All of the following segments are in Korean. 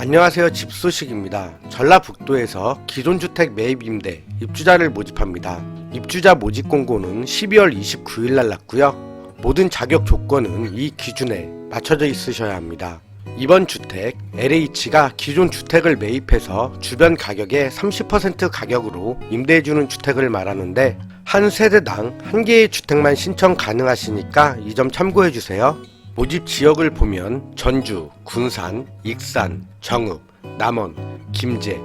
안녕하세요 집소식입니다. 전라북도에서 기존 주택 매입 임대 입주자를 모집합니다. 입주자 모집 공고는 12월 29일 날 났고요. 모든 자격 조건은 이 기준에 맞춰져 있으셔야 합니다. 이번 주택 LH가 기존 주택을 매입해서 주변 가격의 30% 가격으로 임대해주는 주택을 말하는데 한 세대당 한 개의 주택만 신청 가능하시니까 이 점 참고해주세요. 모집 지역을 보면 전주, 군산, 익산, 정읍, 남원, 김제,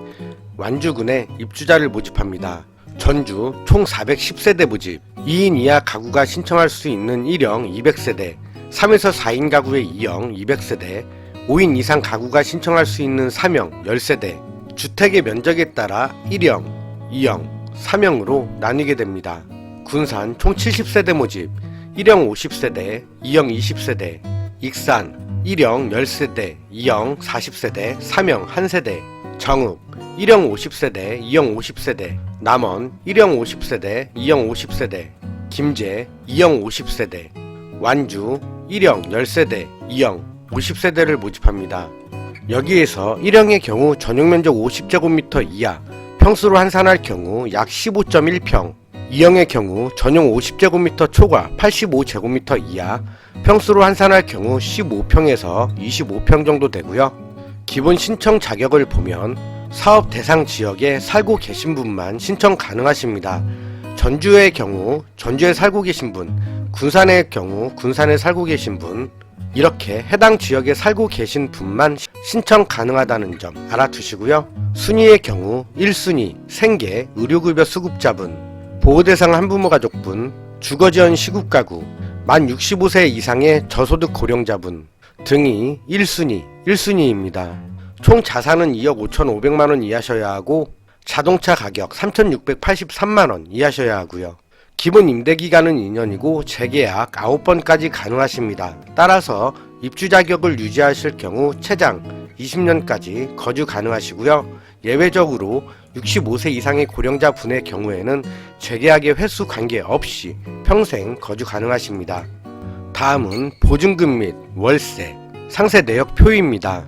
완주군에 입주자를 모집합니다. 전주 총 410세대 모집, 2인 이하 가구가 신청할 수 있는 1형 200세대, 3에서 4인 가구의 2형 200세대, 5인 이상 가구가 신청할 수 있는 3형 10세대, 주택의 면적에 따라 1형, 2형, 3형으로 나뉘게 됩니다. 군산 총 70세대 모집, 1형 50세대, 2형 20세대, 익산 1형 10세대, 2형 40세대, 3형 1세대, 정읍 1형 50세대, 2형 50세대, 남원 1형 50세대, 2형 50세대, 김제 2형 50세대, 완주 1형 10세대, 2형 50세대를 모집합니다. 여기에서 1형의 경우 전용 면적 50제곱미터 이하, 평수로 환산할 경우 약 15.1평, 2형의 경우 전용 50제곱미터 초과 85제곱미터 이하, 평수로 환산할 경우 15평에서 25평 정도 되고요. 기본 신청 자격을 보면 사업 대상 지역에 살고 계신 분만 신청 가능하십니다. 전주의 경우 전주에 살고 계신 분, 군산의 경우 군산에 살고 계신 분, 이렇게 해당 지역에 살고 계신 분만 시- 신청 가능하다는 점 알아두시고요. 순위의 경우 1순위 생계 의료급여 수급자분, 보호대상 한부모 가족분, 주거지원 시국가구, 만 65세 이상의 저소득 고령자분 등이 1순위, 1순위입니다. 총 자산은 2억 5,500만원 이하셔야 하고 자동차 가격 3,683만원 이하셔야 하고요. 기본 임대 기간은 2년이고 재계약 9번까지 가능하십니다. 따라서 입주 자격을 유지하실 경우 최장 20년까지 거주 가능하시고요. 예외적으로 65세 이상의 고령자 분의 경우에는 재계약의 횟수 관계없이 평생 거주 가능하십니다. 다음은 보증금 및 월세, 상세 내역 표입니다.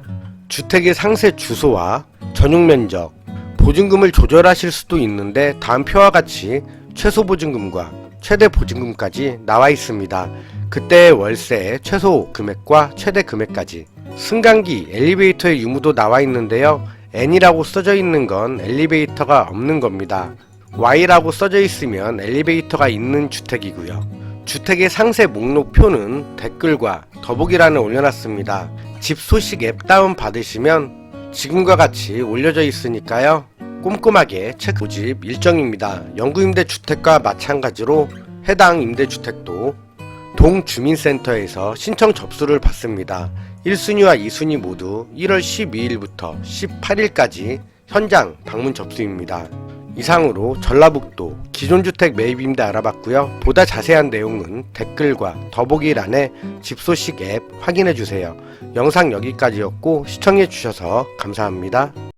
주택의 상세 주소와 전용 면적, 보증금을 조절하실 수도 있는데 다음 표와 같이 최소 보증금과 최대 보증금까지 나와 있습니다. 그때의 월세의 최소 금액과 최대 금액까지 승강기, 엘리베이터의 유무도 나와 있는데요. N이라고 써져 있는 건 엘리베이터가 없는 겁니다. Y라고 써져 있으면 엘리베이터가 있는 주택이고요. 주택의 상세 목록 표는 댓글과 더보기란에 올려놨습니다. 집 소식 앱 다운 받으시면 지금과 같이 올려져 있으니까요. 꼼꼼하게 체크 모집 일정입니다. 영구임대 주택과 마찬가지로 해당 임대주택도 동주민센터에서 신청 접수를 받습니다. 1순위와 2순위 모두 1월 12일부터 18일까지 현장 방문 접수입니다. 이상으로 전라북도 기존 주택 매입 임대 알아봤고요. 보다 자세한 내용은 댓글과 더보기란에 집 소식 앱 확인해 주세요. 영상 여기까지였고 시청해 주셔서 감사합니다.